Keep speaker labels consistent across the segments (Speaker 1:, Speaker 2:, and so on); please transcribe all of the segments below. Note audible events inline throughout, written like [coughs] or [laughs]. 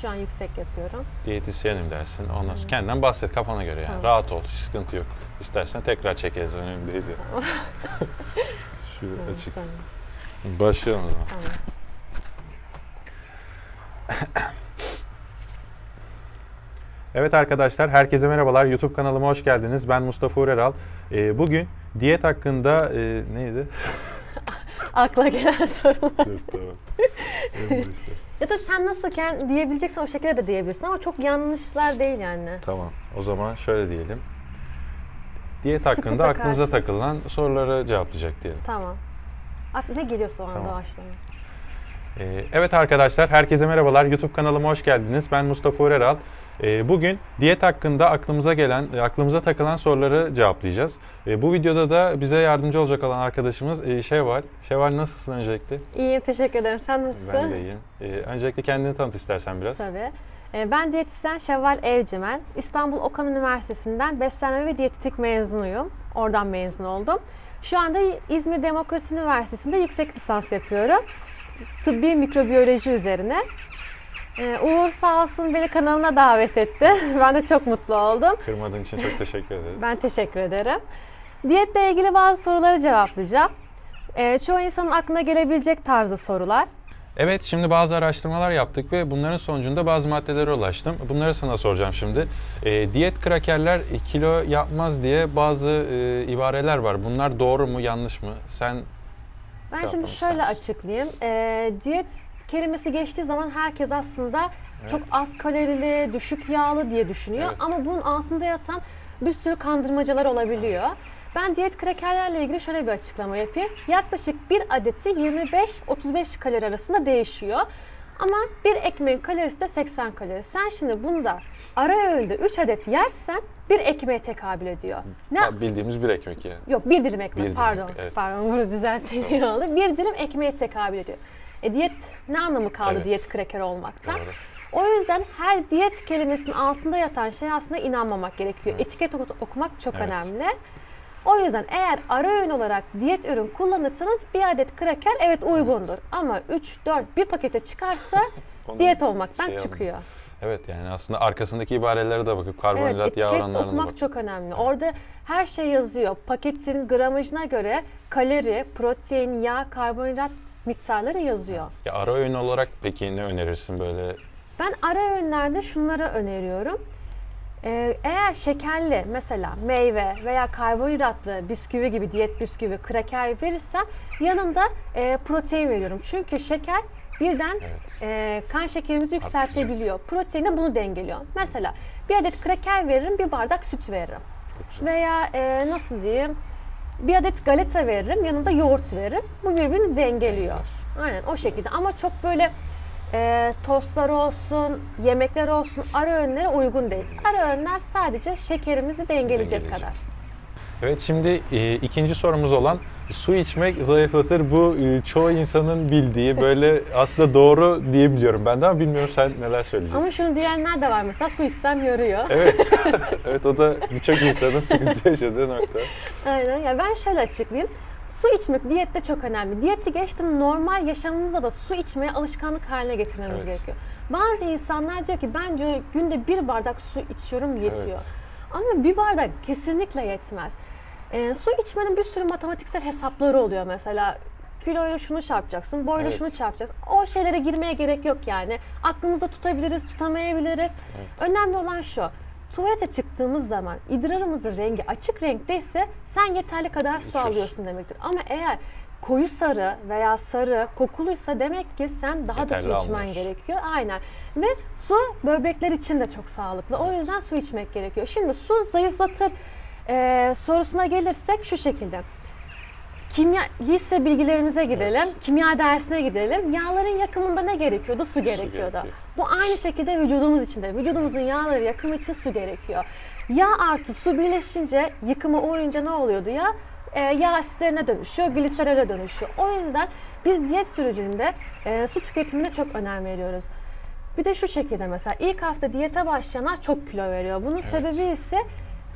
Speaker 1: Şu an yüksek yapıyorum.
Speaker 2: Diyetisyenim dersin. Ondan sonra kendinden bahset kafana göre yani.
Speaker 1: Tamam.
Speaker 2: Rahat ol, hiç sıkıntı yok. İstersen tekrar çekeriz, önemli değil. yani. [laughs] Şu açık.
Speaker 1: Tamam.
Speaker 2: Başlayalım o zaman.
Speaker 1: tamam. [coughs]
Speaker 2: Evet arkadaşlar, herkese merhabalar. YouTube kanalıma hoş geldiniz. Ben Mustafa Ureral. Ee, bugün diyet hakkında e, neydi? [laughs]
Speaker 1: Akla gelen [laughs] sorular.
Speaker 2: Dur, tamam. [laughs]
Speaker 1: Ya da sen nasılken diyebileceksen o şekilde de diyebilirsin ama çok yanlışlar değil yani.
Speaker 2: tamam. O zaman şöyle diyelim. Diyet hakkında
Speaker 1: da
Speaker 2: aklınıza
Speaker 1: karşı.
Speaker 2: takılan soruları cevaplayacak diyelim.
Speaker 1: Tamam. Ak- Ne geliyorsa o anda
Speaker 2: Tamam.
Speaker 1: doğaçlama.
Speaker 2: Ee, Evet arkadaşlar, herkese merhabalar. YouTube kanalıma hoş geldiniz. Ben Mustafa Ureral. Ee, Bugün diyet hakkında aklımıza gelen, e, aklımıza takılan soruları cevaplayacağız. Ee, Bu videoda da bize yardımcı olacak olan arkadaşımız e, Şevval. Şevval nasılsın öncelikle?
Speaker 1: İyiyim teşekkür ederim. Sen nasılsın?
Speaker 2: Ben de iyiyim. Ee, Öncelikle kendini tanıt istersen biraz.
Speaker 1: Tabii. Ee, Ben diyetisyen Şevval Evcimen. İstanbul Okan Üniversitesi'nden beslenme ve diyetetik mezunuyum. Oradan mezun oldum. Şu anda İzmir Demokrasi Üniversitesi'nde yüksek lisans yapıyorum. Tıbbi mikrobiyoloji üzerine. Ee, Uğur sağ olsun beni kanalına davet etti. [laughs] Ben de çok mutlu oldum.
Speaker 2: Kırmadığın için çok teşekkür ederiz.
Speaker 1: Ben teşekkür ederim. Diyetle ilgili bazı soruları cevaplayacağım. Ee, çoğu insanın aklına gelebilecek tarzda sorular.
Speaker 2: Evet, şimdi bazı araştırmalar yaptık ve bunların sonucunda bazı maddelere ulaştım. Bunları sana soracağım şimdi. Ee, diyet krakerler kilo yapmaz diye bazı e, ibareler var. Bunlar doğru mu, yanlış mı? Sen
Speaker 1: Ben
Speaker 2: Yapalım
Speaker 1: şimdi şöyle
Speaker 2: istersen.
Speaker 1: açıklayayım. Ee, diyet kelimesi geçtiği zaman herkes aslında çok
Speaker 2: Evet.
Speaker 1: az kalorili, düşük yağlı diye düşünüyor.
Speaker 2: Evet.
Speaker 1: Ama bunun altında yatan bir sürü kandırmacalar olabiliyor. Ben diyet krakerlerle ilgili şöyle bir açıklama yapayım. Yaklaşık bir adeti 25-35 kalori arasında değişiyor. Ama bir ekmeğin kalorisi de 80 kalori. Sen şimdi bunda ara öğünde 3 adet yersen bir ekmeğe tekabül ediyor. Ne
Speaker 2: bildiğimiz bir ekmek yani.
Speaker 1: Yok bir dilim ekmek
Speaker 2: Bir dilim,
Speaker 1: pardon.
Speaker 2: evet.
Speaker 1: Pardon bunu düzelteyim oldu. Bir dilim ekmeğe tekabül ediyor. E diyet ne anlamı kaldı
Speaker 2: Evet.
Speaker 1: diyet kraker olmaktan?
Speaker 2: Doğru.
Speaker 1: O yüzden her diyet kelimesinin altında yatan şey aslında inanmamak gerekiyor.
Speaker 2: Evet.
Speaker 1: Etiket oku- okumak çok
Speaker 2: Evet.
Speaker 1: önemli. O yüzden eğer ara öğün olarak diyet ürün kullanırsanız bir adet kraker evet uygundur. Ama 3 4 bir pakete çıkarsa [laughs] diyet olmaktan
Speaker 2: şey
Speaker 1: çıkıyor.
Speaker 2: Evet yani aslında arkasındaki ibarelere de bakıp
Speaker 1: Evet,
Speaker 2: karbonhidrat, yağ
Speaker 1: etiket
Speaker 2: oranlarına
Speaker 1: okumak çok önemli. Orada her şey yazıyor. Paketin gramajına göre kalori, protein, yağ, karbonhidrat miktarları yazıyor.
Speaker 2: Ya ara öğün olarak peki ne önerirsin böyle?
Speaker 1: Ben ara öğünlerde şunları öneriyorum. Ee, eğer şekerli mesela meyve veya karbonhidratlı bisküvi gibi diyet bisküvi, kraker verirsem yanında e, protein veriyorum. Çünkü şeker birden
Speaker 2: Evet.
Speaker 1: e, kan şekerimizi yükseltebiliyor. Protein de bunu dengeliyor. Mesela bir adet kraker veririm, bir bardak süt veririm. Veya e, nasıl diyeyim bir adet galeta veririm yanında yoğurt veririm. Bu birbirini dengeliyor. Aynen o şekilde ama çok böyle e, tostlar olsun, yemekler olsun ara öğünlere uygun değil. Ara öğünler sadece şekerimizi dengeleyecek
Speaker 2: Dengeleyecek.
Speaker 1: kadar.
Speaker 2: Evet şimdi e, ikinci sorumuz olan su içmek zayıflatır. Bu e, çoğu insanın bildiği böyle [laughs] aslında doğru diyebiliyorum ben de ama bilmiyorum sen neler söyleyeceksin.
Speaker 1: Ama şunu diyenler de var mesela su içsem yoruyor.
Speaker 2: Evet. [laughs] evet o da birçok insanın sıkıntı yaşadığı nokta.
Speaker 1: Aynen. Ya ben şöyle açıklayayım. Su içmek diyette çok önemli. Diyeti geçtim normal yaşamımızda da su içmeye alışkanlık haline getirmemiz
Speaker 2: Evet.
Speaker 1: gerekiyor. Bazı insanlar diyor ki ben diyor günde bir bardak su içiyorum yetiyor.
Speaker 2: Evet.
Speaker 1: Ama bir bardak kesinlikle yetmez. Ee, su içmenin bir sürü matematiksel hesapları oluyor mesela. Kiloyla şunu çarpacaksın, boyla
Speaker 2: Evet.
Speaker 1: şunu çarpacaksın. O şeylere girmeye gerek yok yani. Aklımızda tutabiliriz, tutamayabiliriz. Önemli olan şu. Tuvalete çıktığımız zaman idrarımızın rengi açık renkteyse sen yeterli kadar su
Speaker 2: İçiyorsun.
Speaker 1: alıyorsun demektir. Ama eğer koyu sarı veya sarı kokuluysa demek ki sen daha
Speaker 2: Yeterli
Speaker 1: da su içmen
Speaker 2: almıyorsun.
Speaker 1: gerekiyor. Aynen. Ve su böbrekler için de çok sağlıklı. O yüzden su içmek gerekiyor. Şimdi su zayıflatır eee, sorusuna gelirsek şu şekilde. Kimya lise bilgilerimize gidelim. Kimya dersine gidelim. Yağların yakımında ne gerekiyordu? Su, gerekiyordu.
Speaker 2: gerekiyor.
Speaker 1: Bu aynı şekilde vücudumuz için de. Vücudumuzun yağları yakımı için su gerekiyor. Yağ artı su birleşince, yıkıma uğrayınca ne oluyordu ya? Ee, yağ asitlerine dönüşüyor, gliserole dönüşüyor. O yüzden biz diyet sürecinde e, su tüketimine çok önem veriyoruz. Bir de şu şekilde mesela ilk hafta diyete başlayanlar çok kilo veriyor. Bunun sebebi ise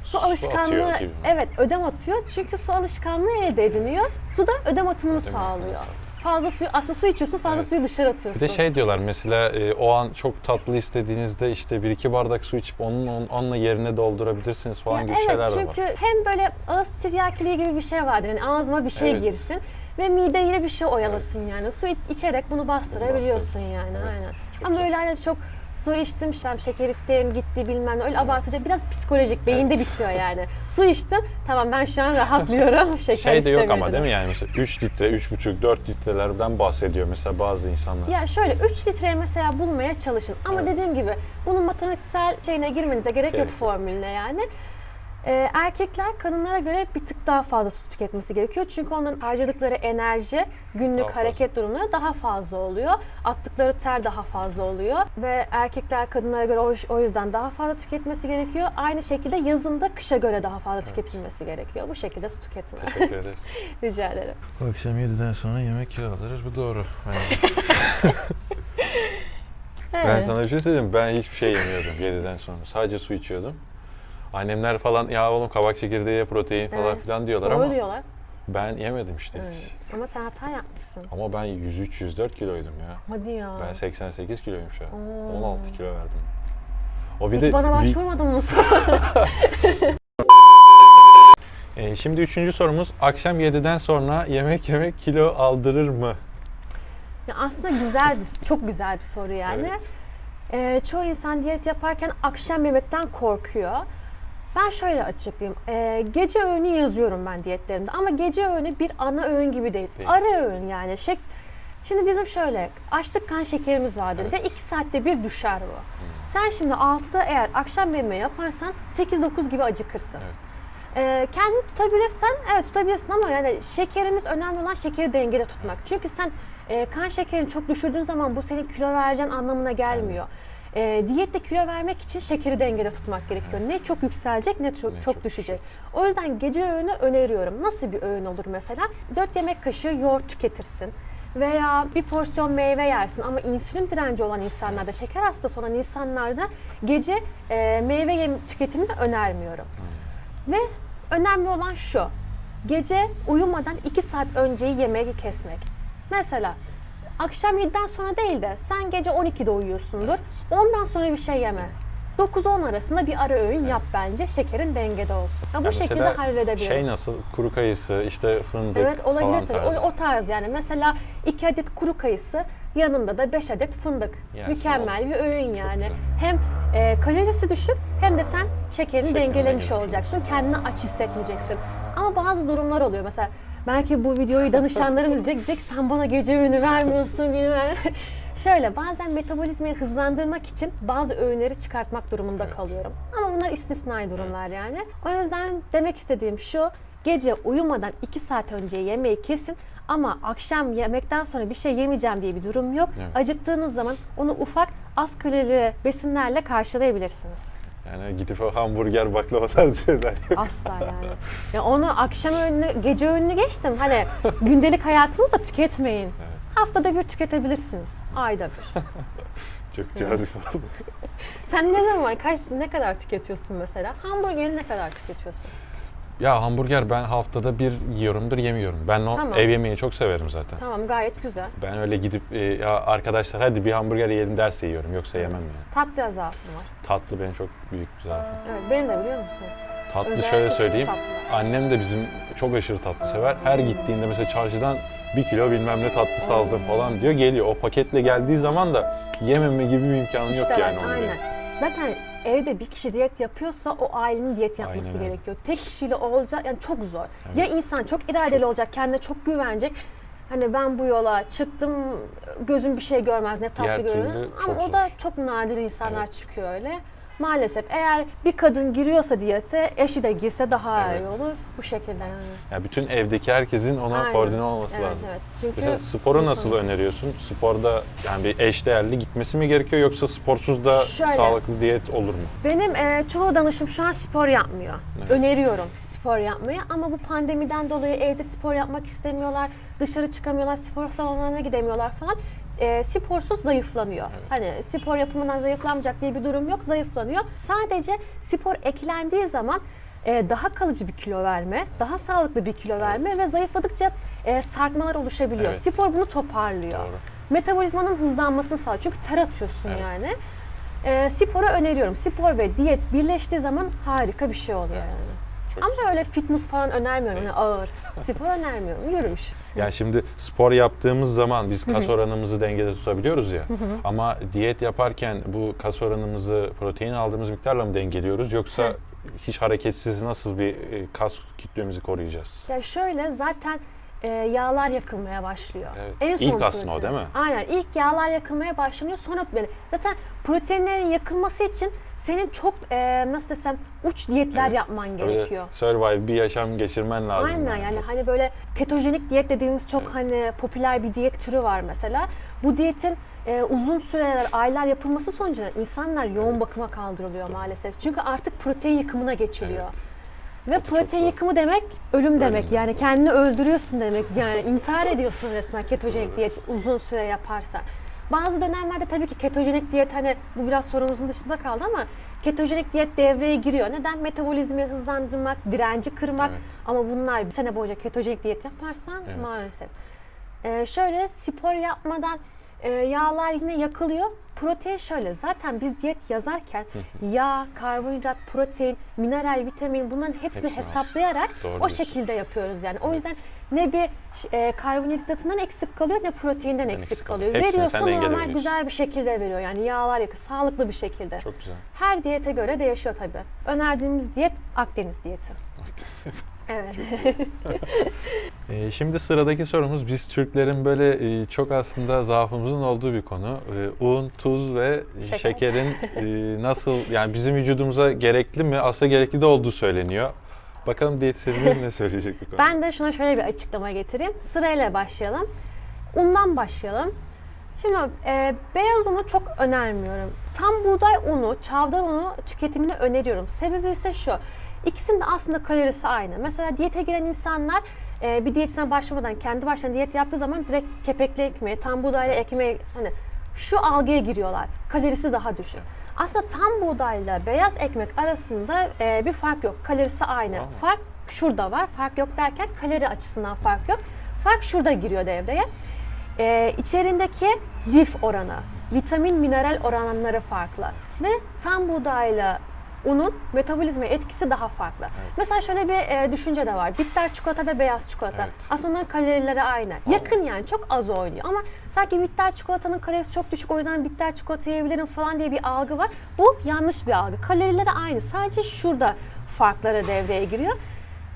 Speaker 1: su alışkanlığı
Speaker 2: atıyor gibi.
Speaker 1: evet ödem atıyor. Çünkü su alışkanlığı elde ediniyor. Su da ödem atımını
Speaker 2: Ödem
Speaker 1: sağlıyor.
Speaker 2: atımını
Speaker 1: fazla suyu aslında su içiyorsun fazla
Speaker 2: Evet.
Speaker 1: suyu dışarı atıyorsun.
Speaker 2: Bir de şey diyorlar mesela e, o an çok tatlı istediğinizde işte bir iki bardak su içip onun, onun onunla yerine doldurabilirsiniz falan
Speaker 1: Ya
Speaker 2: gibi
Speaker 1: evet
Speaker 2: şeyler de var.
Speaker 1: çünkü hem böyle ağız tiryakiliği gibi bir şey vardır. Yani ağzıma bir şey
Speaker 2: Evet.
Speaker 1: girsin ve mide yine bir şey oyalasın yani. Su iç- içerek bunu bastırabiliyorsun
Speaker 2: bastır.
Speaker 1: yani
Speaker 2: Evet,
Speaker 1: aynen.
Speaker 2: çok
Speaker 1: Ama
Speaker 2: güzel.
Speaker 1: öyle hani çok su içtim, işte şeker isteğim gitti bilmem ne öyle abartıcı biraz psikolojik beyinde
Speaker 2: Evet.
Speaker 1: bitiyor yani. su içtim tamam ben şu an rahatlıyorum [laughs] şeker
Speaker 2: Şey de yok ama değil mi yani mesela 3 litre, 3,5, 4 litrelerden bahsediyor mesela bazı insanlar.
Speaker 1: Ya şöyle 3 litreye mesela bulmaya çalışın. Ama
Speaker 2: Evet.
Speaker 1: dediğim gibi bunun matematiksel şeyine girmenize gerek,
Speaker 2: Gerek
Speaker 1: yok
Speaker 2: yok.
Speaker 1: formülüne yani. Ee, erkekler kadınlara göre bir tık daha fazla su tüketmesi gerekiyor. Çünkü onların harcadıkları enerji, günlük
Speaker 2: Daha fazla.
Speaker 1: hareket durumları daha fazla oluyor. Attıkları ter daha fazla oluyor. Ve erkekler kadınlara göre o, o yüzden daha fazla tüketmesi gerekiyor. Aynı şekilde yazın da kışa göre daha fazla tüketilmesi gerekiyor. Bu şekilde su tüketimi.
Speaker 2: Teşekkür [laughs] ederiz.
Speaker 1: Rica ederim.
Speaker 3: Akşam 7'den sonra yemek kilo alırız. Bu doğru. bence. [laughs]
Speaker 2: Ben
Speaker 1: Evet.
Speaker 2: sana bir şey söyleyeyim. Ben hiçbir şey yemiyordum 7'den sonra. Sadece su içiyordum. Annemler falan ya oğlum kabak çekirdeği protein falan
Speaker 1: Evet.
Speaker 2: filan diyorlar
Speaker 1: Doğru
Speaker 2: ama
Speaker 1: diyorlar.
Speaker 2: ben yemedim işte hiç.
Speaker 1: Evet. Ama sen hata yapmışsın.
Speaker 2: Ama ben 103-104 kiloydum ya.
Speaker 1: Hadi ya.
Speaker 2: Ben 88 kiloyum şu an.
Speaker 1: Oo.
Speaker 2: 16 kilo verdim. O bir
Speaker 1: Hiç
Speaker 2: de
Speaker 1: bana başvurmadın mı? [laughs]
Speaker 2: Ee, şimdi üçüncü sorumuz akşam 7'den sonra yemek yemek kilo aldırır mı?
Speaker 1: ya aslında güzel bir, çok güzel bir soru yani.
Speaker 2: Evet.
Speaker 1: Ee, çoğu insan diyet yaparken akşam yemekten korkuyor. Ben şöyle açıklayayım. Ee, gece öğünü yazıyorum ben diyetlerimde ama gece öğünü bir ana öğün gibi değil.
Speaker 2: Değil.
Speaker 1: Ara öğün yani. Şek Şimdi bizim şöyle açlık kan şekerimiz vardır
Speaker 2: Evet. Hmm.
Speaker 1: ve 2 saatte bir düşer bu. Sen şimdi 6'da eğer akşam yemeği yaparsan 8-9 gibi acıkırsın.
Speaker 2: Evet.
Speaker 1: Ee, kendini tutabilirsen evet tutabilirsin ama yani şekerimiz önemli olan şekeri dengede tutmak. Çünkü sen e, kan şekerini çok düşürdüğün zaman bu senin kilo vereceğin anlamına gelmiyor. E, diyette kilo vermek için şekeri dengede tutmak gerekiyor. Ne çok yükselecek ne çok,
Speaker 2: Ne
Speaker 1: çok
Speaker 2: çok
Speaker 1: düşecek. O yüzden gece öğünü öneriyorum. Nasıl bir öğün olur mesela? 4 yemek kaşığı yoğurt tüketirsin. Veya bir porsiyon meyve yersin ama insülin direnci olan insanlarda, şeker hastası olan insanlarda gece e, meyve tüketimini önermiyorum. Ve önemli olan şu. Gece uyumadan 2 saat önceyi yemeği kesmek. Mesela akşam 7'den sonra değil de sen gece 12'de uyuyorsundur. Ondan sonra bir şey yeme. 9-10 arasında bir ara öğün yap bence. Şekerin dengede olsun. Ya bu
Speaker 2: Ya
Speaker 1: şekilde
Speaker 2: mesela
Speaker 1: halledebiliriz.
Speaker 2: Şey nasıl? Kuru kayısı, işte fındık
Speaker 1: Evet olabilir
Speaker 2: falan
Speaker 1: tabii.
Speaker 2: tarzı.
Speaker 1: O, o tarz yani. Mesela 2 adet kuru kayısı yanında da 5 adet fındık.
Speaker 2: Yersin,
Speaker 1: Mükemmel bir öğün yani.
Speaker 2: güzel.
Speaker 1: Hem e, kalorisi düşük hem de sen şekerini
Speaker 2: Şekerini
Speaker 1: dengelemiş
Speaker 2: dengelemiş
Speaker 1: olacaksın. Kendini aç hissetmeyeceksin. Ama bazı durumlar oluyor. Mesela belki bu videoyu danışanlarım diyecek, diyecek sen bana gece öğünü vermiyorsun bilmem. [laughs] Şöyle bazen metabolizmayı hızlandırmak için bazı öğünleri çıkartmak durumunda
Speaker 2: Evet.
Speaker 1: kalıyorum. Ama bunlar istisnai durumlar yani. O yüzden demek istediğim şu, gece uyumadan 2 saat önce yemeği kesin ama akşam yemekten sonra bir şey yemeyeceğim diye bir durum yok.
Speaker 2: Evet.
Speaker 1: Acıktığınız zaman onu ufak az kalorili besinlerle karşılayabilirsiniz.
Speaker 2: Yani gidip o hamburger, baklava tarzı şeyler.
Speaker 1: Asla yani. Ya onu akşam öğünü, gece öğününü geçtim. Hani gündelik hayatınızda tüketmeyin. [laughs]
Speaker 2: Evet.
Speaker 1: Haftada bir tüketebilirsiniz. Ayda bir. [laughs]
Speaker 2: Çok cazip oldu.
Speaker 1: Sen ne zaman, kaç, ne kadar tüketiyorsun mesela? Hamburgeri ne kadar tüketiyorsun?
Speaker 2: Ya hamburger ben haftada bir yiyorumdur, yemiyorum. Ben o
Speaker 1: Tamam.
Speaker 2: ev yemeği çok severim zaten.
Speaker 1: Tamam gayet güzel.
Speaker 2: Ben öyle gidip e, ya arkadaşlar hadi bir hamburger yiyelim derse yiyorum. Yoksa yemem yani.
Speaker 1: Tatlı zaafım var.
Speaker 2: Tatlı benim çok büyük bir zaafım.
Speaker 1: Evet benim de biliyor musun?
Speaker 2: Tatlı
Speaker 1: Özellikle
Speaker 2: şöyle
Speaker 1: çok
Speaker 2: söyleyeyim.
Speaker 1: tatlı.
Speaker 2: Annem de bizim çok aşırı tatlı sever. Her gittiğinde mesela çarşıdan bir kilo bilmem ne tatlısı aldım falan diyor. Geliyor. O paketle geldiği zaman da yememe gibi bir imkanım yok yani
Speaker 1: bak,
Speaker 2: onu.
Speaker 1: aynen. Zaten evde bir kişi diyet yapıyorsa o ailenin diyet yapması
Speaker 2: Aynen öyle.
Speaker 1: gerekiyor. Tek kişiyle olacak yani çok zor. Ya insan çok iradeli olacak, kendine çok güvenecek. Hani ben bu yola çıktım, gözüm bir şey görmez, ne
Speaker 2: Diğer
Speaker 1: tatlı
Speaker 2: türlü
Speaker 1: Ama
Speaker 2: çok
Speaker 1: o da
Speaker 2: zor.
Speaker 1: çok nadir insanlar
Speaker 2: Evet.
Speaker 1: çıkıyor öyle. Maalesef eğer bir kadın giriyorsa diyete, eşi de girse daha
Speaker 2: Evet.
Speaker 1: iyi olur. Bu şekilde yani.
Speaker 2: Ya bütün evdeki herkesin ona
Speaker 1: Aynen.
Speaker 2: koordine olması
Speaker 1: Evet,
Speaker 2: lazım.
Speaker 1: evet. Çünkü
Speaker 2: Mesela sporu nasıl öneriyorsun? Sporda yani bir eşdeğerli gitmesi mi gerekiyor yoksa sporsuz da
Speaker 1: Şöyle.
Speaker 2: sağlıklı diyet olur mu?
Speaker 1: Benim e, çoğu danışım şu an spor yapmıyor.
Speaker 2: Evet.
Speaker 1: Öneriyorum spor yapmayı ama bu pandemiden dolayı evde spor yapmak istemiyorlar, dışarı çıkamıyorlar, spor salonlarına gidemiyorlar falan. E, sporsuz zayıflanıyor. Hani spor yapımından zayıflanmayacak diye bir durum yok, zayıflanıyor. Sadece spor eklendiği zaman e, daha kalıcı bir kilo verme, daha sağlıklı bir kilo verme ve zayıfladıkça e, sarkmalar oluşabiliyor.
Speaker 2: Evet.
Speaker 1: Spor bunu toparlıyor.
Speaker 2: Doğru.
Speaker 1: Metabolizmanın hızlanmasını sağlıyor. Çünkü ter atıyorsun
Speaker 2: Evet.
Speaker 1: yani. E, sporu öneriyorum. Spor ve diyet birleştiği zaman harika bir şey oluyor
Speaker 2: Evet.
Speaker 1: yani.
Speaker 2: Çok
Speaker 1: Ama öyle fitness falan önermiyorum. Yani ağır. Spor önermiyorum. Yürüyüş.
Speaker 2: Yani şimdi spor yaptığımız zaman biz kas oranımızı dengede tutabiliyoruz ya. Ama diyet yaparken bu kas oranımızı protein aldığımız miktarla mı dengeliyoruz yoksa hiç hareketsiz nasıl bir e, kas kütlemizi koruyacağız?
Speaker 1: Ya şöyle zaten e, yağlar yakılmaya başlıyor.
Speaker 2: Evet.
Speaker 1: En son
Speaker 2: İlk aslında o değil mi?
Speaker 1: Aynen. İlk yağlar yakılmaya başlanıyor. Sonra yani zaten proteinlerin yakılması için senin çok e, nasıl desem uç diyetler
Speaker 2: Evet.
Speaker 1: yapman gerekiyor.
Speaker 2: Böyle survive bir yaşam geçirmen lazım.
Speaker 1: Aynen yani hani böyle ketojenik diyet dediğimiz çok
Speaker 2: Evet.
Speaker 1: hani popüler bir diyet türü var mesela. Bu diyetin e, uzun süreler, aylar yapılması sonucunda insanlar yoğun bakıma kaldırılıyor maalesef. Çünkü artık protein yıkımına geçiliyor. Ve
Speaker 2: çok
Speaker 1: protein
Speaker 2: doğru.
Speaker 1: yıkımı demek ölüm demek. Yani kendini öldürüyorsun demek. Yani intihar ediyorsun resmen ketojenik diyet uzun süre yaparsan. Bazı dönemlerde tabii ki ketojenik diyet hani bu biraz sorumuzun dışında kaldı ama ketojenik diyet devreye giriyor. Neden? Metabolizmayı hızlandırmak, direnci kırmak.
Speaker 2: Evet.
Speaker 1: Ama bunlar bir sene boyunca ketojenik diyet yaparsan
Speaker 2: Evet.
Speaker 1: maalesef. Ee, şöyle spor yapmadan e, yağlar yine yakılıyor. Protein şöyle zaten biz diyet yazarken yağ, karbonhidrat, protein, mineral, vitamin bunların hepsini
Speaker 2: Hepsi
Speaker 1: hesaplayarak
Speaker 2: Doğru
Speaker 1: o
Speaker 2: diyorsun.
Speaker 1: şekilde yapıyoruz yani. O yüzden ne bir e, karbonhidratından eksik kalıyor ne proteinden eksik,
Speaker 2: eksik
Speaker 1: kalıyor.
Speaker 2: kalıyor. Hepsini
Speaker 1: Veriyorsa normal güzel bir şekilde veriyor yani yağlar yakı sağlıklı bir şekilde.
Speaker 2: Çok güzel.
Speaker 1: Her diyete göre değişiyor tabii. Önerdiğimiz diyet Akdeniz diyeti. Evet.
Speaker 2: Ee, [laughs] şimdi sıradaki sorumuz biz Türklerin böyle e, çok aslında zaafımızın olduğu bir konu. Ee, un, tuz ve
Speaker 1: Şeker.
Speaker 2: şekerin e, nasıl yani bizim vücudumuza gerekli mi? Aslında gerekli de olduğu söyleniyor. Bakalım diyetisyenimiz ne söyleyecek bu konuda?
Speaker 1: Ben de şuna şöyle bir açıklama getireyim. Sırayla başlayalım. Undan başlayalım. Şimdi e, beyaz unu çok önermiyorum. Tam buğday unu, çavdar unu tüketimini öneriyorum. Sebebi ise şu. İkisinin de aslında kalorisi aynı. Mesela diyete giren insanlar e, bir diyetisyene başvurmadan kendi başına diyet yaptığı zaman direkt kepekli ekmeği, tam buğdaylı ekmeği hani şu algıya giriyorlar. Kalorisi daha düşük. Aslında tam buğdayla beyaz ekmek arasında e, bir fark yok. Kalorisi aynı.
Speaker 2: Tamam.
Speaker 1: Fark şurada var. Fark yok derken kalori açısından fark yok. Fark şurada giriyor devreye. Ee, içerindeki lif oranı, vitamin mineral oranları farklı. Ve tam buğdayla unun metabolizma etkisi daha farklı. Mesela şöyle bir e, düşünce de var. Bitter çikolata ve beyaz çikolata.
Speaker 2: Evet.
Speaker 1: Aslında onların kalorileri aynı. Yakın yani çok az oynuyor ama sanki bitter çikolatanın kalorisi çok düşük o yüzden bitter çikolata yiyebilirim falan diye bir algı var. Bu yanlış bir algı. Kalorileri aynı. Sadece şurada farklara devreye giriyor.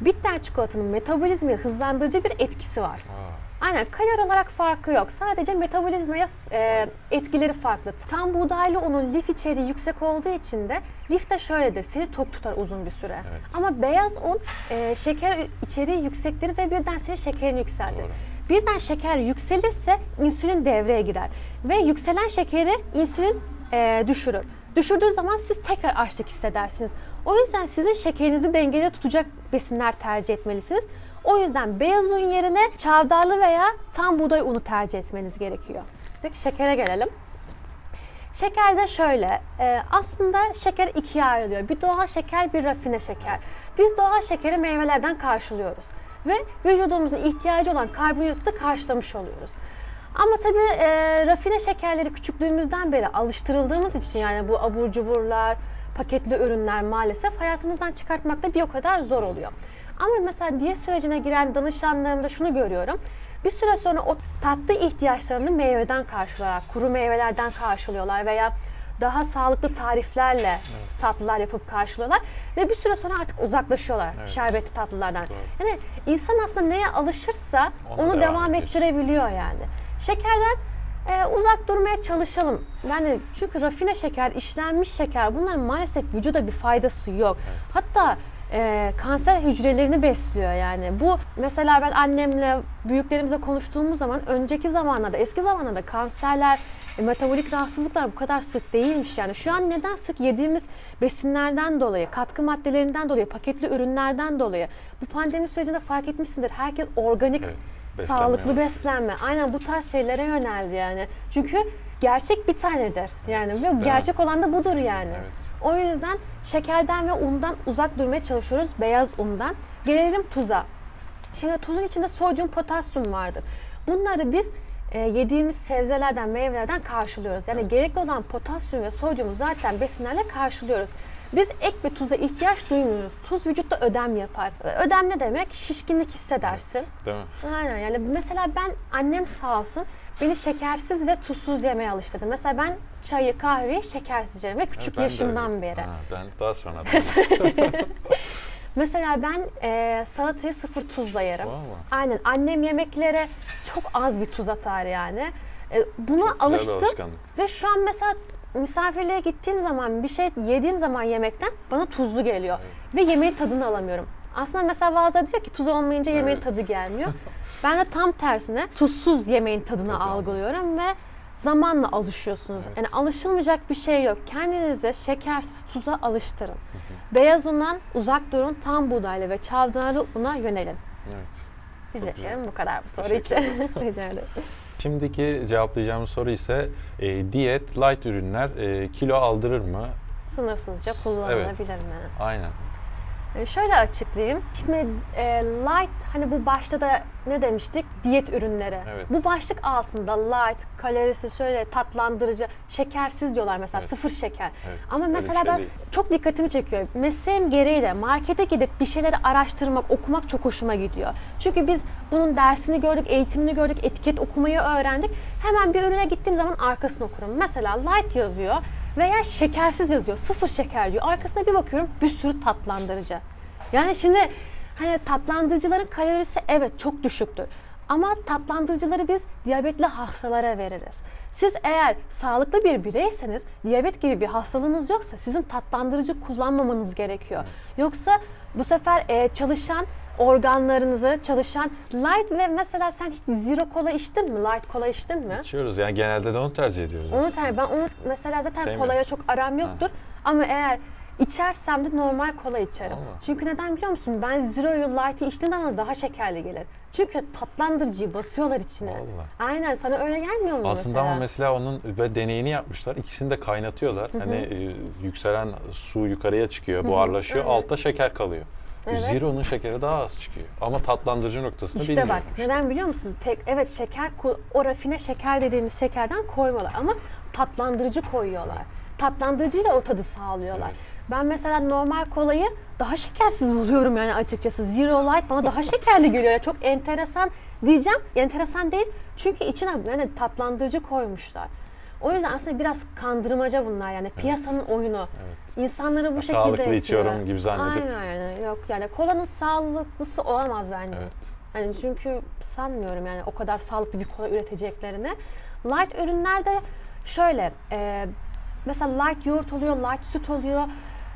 Speaker 1: Bitter çikolatanın metabolizmayı hızlandırıcı bir etkisi var.
Speaker 2: Aa,
Speaker 1: Aynen kalori olarak farkı yok. Sadece metabolizmaya e, etkileri farklı. Tam buğdaylı unun lif içeriği yüksek olduğu için de lif de şöyledir. Seni tok tutar uzun bir süre.
Speaker 2: Evet.
Speaker 1: Ama beyaz un e, şeker içeriği yüksektir ve birden senin şekerini yükseltir.
Speaker 2: Doğru.
Speaker 1: Birden şeker yükselirse insülin devreye girer. Ve yükselen şekeri insülin e, düşürür. Düşürdüğü zaman siz tekrar açlık hissedersiniz. O yüzden sizin şekerinizi dengede tutacak besinler tercih etmelisiniz. O yüzden beyaz un yerine çavdarlı veya tam buğday unu tercih etmeniz gerekiyor. Peki şekere gelelim. Şeker de şöyle, e, aslında şeker ikiye ayrılıyor. Bir doğal şeker, bir rafine şeker. Biz doğal şekeri meyvelerden karşılıyoruz. Ve vücudumuzun ihtiyacı olan karbonhidratı karşılamış oluyoruz. Ama tabii e, rafine şekerleri küçüklüğümüzden beri alıştırıldığımız için yani bu abur cuburlar, paketli ürünler maalesef hayatımızdan çıkartmak da bir o kadar zor oluyor. Ama mesela diyet sürecine giren danışanlarımda şunu görüyorum. Bir süre sonra o tatlı ihtiyaçlarını meyveden karşılıyorlar, kuru meyvelerden karşılıyorlar veya daha sağlıklı tariflerle tatlılar yapıp karşılıyorlar ve bir süre sonra artık uzaklaşıyorlar
Speaker 2: Evet.
Speaker 1: şerbetli tatlılardan.
Speaker 2: Doğru.
Speaker 1: Yani insan aslında neye alışırsa
Speaker 2: Ona
Speaker 1: onu
Speaker 2: devam
Speaker 1: devam, ettirebiliyor yani. Şekerden e, uzak durmaya çalışalım. Yani çünkü rafine şeker, işlenmiş şeker bunların maalesef vücuda bir faydası yok. Hatta e, kanser hücrelerini besliyor yani. Bu mesela ben annemle, büyüklerimizle konuştuğumuz zaman önceki zamanlarda, eski zamanlarda kanserler, e, metabolik rahatsızlıklar bu kadar sık değilmiş yani. Şu an neden sık yediğimiz besinlerden dolayı, katkı maddelerinden dolayı, paketli ürünlerden dolayı. Bu pandemi sürecinde fark etmişsindir. Herkes organik
Speaker 2: Evet,
Speaker 1: sağlıklı
Speaker 2: başladı.
Speaker 1: beslenme. Aynen bu tarz şeylere yöneldi yani. Çünkü gerçek bir tanedir. Yani ve gerçek olan da budur yani.
Speaker 2: Evet.
Speaker 1: O yüzden şekerden ve undan uzak durmaya çalışıyoruz. Beyaz undan. Gelelim tuza. Şimdi tuzun içinde sodyum, potasyum vardır. Bunları biz e, yediğimiz sebzelerden, meyvelerden karşılıyoruz. Yani gerekli olan potasyum ve sodyumu zaten besinlerle karşılıyoruz. Biz ek bir tuza ihtiyaç duymuyoruz. Tuz vücutta ödem yapar. Ödem ne demek? Şişkinlik hissedersin.
Speaker 2: Değil mi?
Speaker 1: Aynen yani mesela ben annem sağ olsun beni şekersiz ve tuzsuz yemeye alıştırdı. Mesela ben çayı, kahveyi şekersiz yerim ve küçük
Speaker 2: Ben de
Speaker 1: yaşımdan
Speaker 2: öyle.
Speaker 1: beri.
Speaker 2: Ha, ben daha sonra. [laughs]
Speaker 1: Mesela ben e, salatayı sıfır tuzla yerim.
Speaker 2: Vallahi.
Speaker 1: Aynen annem yemeklere çok az bir tuz atar yani. E, buna
Speaker 2: bir
Speaker 1: alıştım ve şu an mesela misafirliğe gittiğim zaman bir şey yediğim zaman yemekten bana tuzlu geliyor ve yemeğin tadını alamıyorum. Aslında mesela bazıları diyor ki tuz olmayınca yemeğin
Speaker 2: Evet.
Speaker 1: tadı gelmiyor. ben de tam tersine tuzsuz yemeğin tadını
Speaker 2: Tadı
Speaker 1: algılıyorum ve zamanla alışıyorsunuz.
Speaker 2: Evet.
Speaker 1: Yani alışılmayacak bir şey yok. Kendinizi şekersiz tuza alıştırın. Beyaz undan uzak durun, tam buğdaylı ve çavdarlı una yönelin.
Speaker 2: Evet.
Speaker 1: Diyeceklerim bu kadar bu soru için. [laughs] Rica ederim.
Speaker 2: Şimdiki cevaplayacağımız soru ise e, diyet, light ürünler e, kilo aldırır mı?
Speaker 1: Sınırsızca kullanılabilir mi?
Speaker 2: Aynen.
Speaker 1: E, Şöyle açıklayayım. Şimdi e, light hani bu başta da ne demiştik? Diyet ürünleri.
Speaker 2: Evet.
Speaker 1: Bu başlık altında light, kalorisi şöyle tatlandırıcı, şekersiz diyorlar mesela
Speaker 2: Evet.
Speaker 1: sıfır şeker.
Speaker 2: Evet,
Speaker 1: Ama
Speaker 2: öyle
Speaker 1: mesela
Speaker 2: şey
Speaker 1: ben
Speaker 2: değil.
Speaker 1: çok dikkatimi çekiyor. Mesleğim gereği de markete gidip bir şeyleri araştırmak, okumak çok hoşuma gidiyor. Çünkü biz bunun dersini gördük, eğitimini gördük, etiket okumayı öğrendik. Hemen bir ürüne gittiğim zaman arkasını okurum. Mesela light yazıyor veya şekersiz yazıyor, sıfır şeker diyor. Arkasına bir bakıyorum bir sürü tatlandırıcı. Yani şimdi hani tatlandırıcıların kalorisi evet çok düşüktür. Ama tatlandırıcıları biz diyabetli hastalara veririz. Siz eğer sağlıklı bir bireyseniz, diyabet gibi bir hastalığınız yoksa sizin tatlandırıcı kullanmamanız gerekiyor. Yoksa bu sefer e, çalışan organlarınızı, çalışan light ve mesela sen hiç zero kola içtin mi? Light kola içtin mi?
Speaker 2: İçiyoruz. Yani genelde de onu tercih ediyoruz.
Speaker 1: Onu tabii ben onu mesela zaten
Speaker 2: Sevmiyorum.
Speaker 1: kolaya çok aram yoktur. Ama eğer içersem de normal kola içerim.
Speaker 2: Allah.
Speaker 1: Çünkü neden biliyor musun? Ben Zero'yu Light'ı içtiğim zaman daha şekerli gelir. Çünkü tatlandırıcıyı basıyorlar içine.
Speaker 2: Vallahi.
Speaker 1: Aynen sana öyle gelmiyor mu
Speaker 2: Aslında
Speaker 1: mesela?
Speaker 2: ama mesela onun ve deneyini yapmışlar. İkisini de kaynatıyorlar. Hani e, yükselen su yukarıya çıkıyor, buharlaşıyor.
Speaker 1: evet.
Speaker 2: Altta şeker kalıyor.
Speaker 1: Evet.
Speaker 2: Zero'nun şekeri daha az çıkıyor. Ama tatlandırıcı noktasını
Speaker 1: İşte
Speaker 2: bilmiyorum.
Speaker 1: bak neden biliyor musun? Tek evet şeker o rafine şeker dediğimiz şekerden koymuyorlar ama tatlandırıcı koyuyorlar. Tatlandırıcıyla o tadı sağlıyorlar.
Speaker 2: Evet.
Speaker 1: Ben mesela normal kolayı daha şekersiz buluyorum yani açıkçası. Zero Light bana daha şekerli geliyor. Ya Çok enteresan diyeceğim. Enteresan değil. Çünkü içine yani tatlandırıcı koymuşlar. O yüzden aslında biraz kandırmaca bunlar yani piyasanın oyunu.
Speaker 2: Evet.
Speaker 1: İnsanları bu
Speaker 2: Ya
Speaker 1: şekilde
Speaker 2: sağlıklı
Speaker 1: etkiliyor.
Speaker 2: içiyorum gibi zannedip-
Speaker 1: Aynen aynen. Yok yani kolanın sağlıklısı olamaz bence.
Speaker 2: Evet.
Speaker 1: Hani çünkü sanmıyorum yani o kadar sağlıklı bir kola üreteceklerini. Light ürünlerde şöyle e, mesela light yoğurt oluyor, light süt oluyor.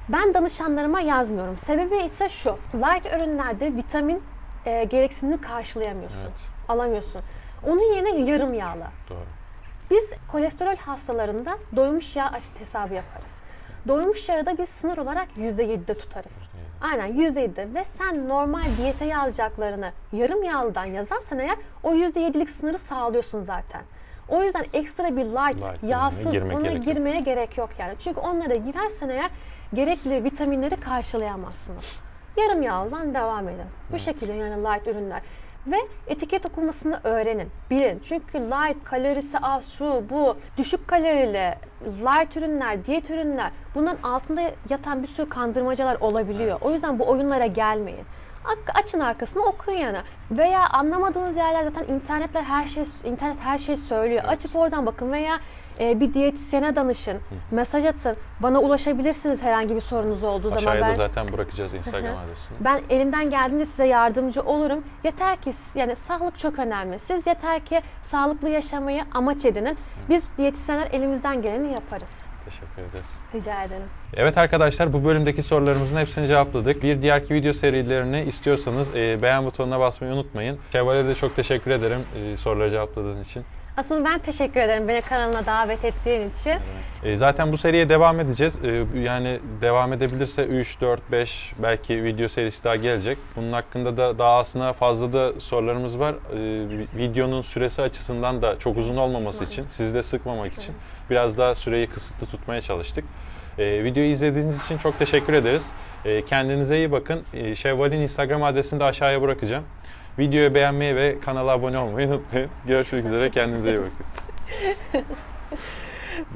Speaker 1: Ben danışanlarıma yazmıyorum. Sebebi ise şu. Light ürünlerde vitamin e, gereksinimini karşılayamıyorsun.
Speaker 2: Evet.
Speaker 1: Alamıyorsun. Onun yerine yarım yağlı.
Speaker 2: Doğru.
Speaker 1: Biz kolesterol hastalarında doymuş yağ asit hesabı yaparız. Doymuş yağı da biz sınır olarak %7'de tutarız. Aynen %7'de ve sen normal diyete yazacaklarını yarım yağlıdan yazarsan eğer o %7'lik sınırı sağlıyorsun zaten. O yüzden ekstra bir light,
Speaker 2: Light
Speaker 1: yağsız
Speaker 2: girmek
Speaker 1: ona
Speaker 2: gerek yok.
Speaker 1: girmeye gerek yok yani. Çünkü onlara girersen eğer gerekli vitaminleri karşılayamazsınız. Yarım yağlıdan devam edin. Bu şekilde yani light ürünler. Ve etiket okumasını öğrenin, bilin. Çünkü light, kalorisi az, şu, bu, düşük kalorili, light ürünler, diyet ürünler bunların altında yatan bir sürü kandırmacalar olabiliyor. O yüzden bu oyunlara gelmeyin. Açın arkasını okuyun yani. Veya anlamadığınız yerler zaten internetler her şey internet her şeyi söylüyor. Açıp oradan bakın veya e, bir diyetisyene danışın, mesaj atın. Bana ulaşabilirsiniz herhangi bir sorunuz olduğu zaman.
Speaker 2: Aşağıya da zaten bırakacağız Instagram
Speaker 1: Hı hı.
Speaker 2: adresini.
Speaker 1: ben elimden geldiğince size yardımcı olurum. Yeter ki yani sağlık çok önemli. Siz yeter ki sağlıklı yaşamayı amaç edinin. Biz diyetisyenler elimizden geleni yaparız.
Speaker 2: Teşekkür ederiz.
Speaker 1: Rica ederim.
Speaker 2: Evet arkadaşlar bu bölümdeki sorularımızın hepsini cevapladık. Bir diğerki video serilerini istiyorsanız e, beğen butonuna basmayı unutmayın. Şevval'e de çok teşekkür ederim e, soruları cevapladığın için.
Speaker 1: Asıl ben teşekkür ederim beni kanalına davet ettiğin için.
Speaker 2: E, zaten bu seriye devam edeceğiz. E, yani devam edebilirse 3, 4, 5 belki video serisi daha gelecek. Bunun hakkında da daha aslında fazla da sorularımız var. E, vi- videonun süresi açısından da çok uzun olmaması için, sizi de sıkmamak için biraz daha süreyi kısıtlı tutmaya çalıştık. E, videoyu izlediğiniz için çok teşekkür ederiz. E, kendinize iyi bakın. E, Şevval'in Instagram adresini de aşağıya bırakacağım. Videoyu beğenmeyi ve kanala abone olmayı unutmayın. Görüşmek üzere. Kendinize iyi bakın. [laughs]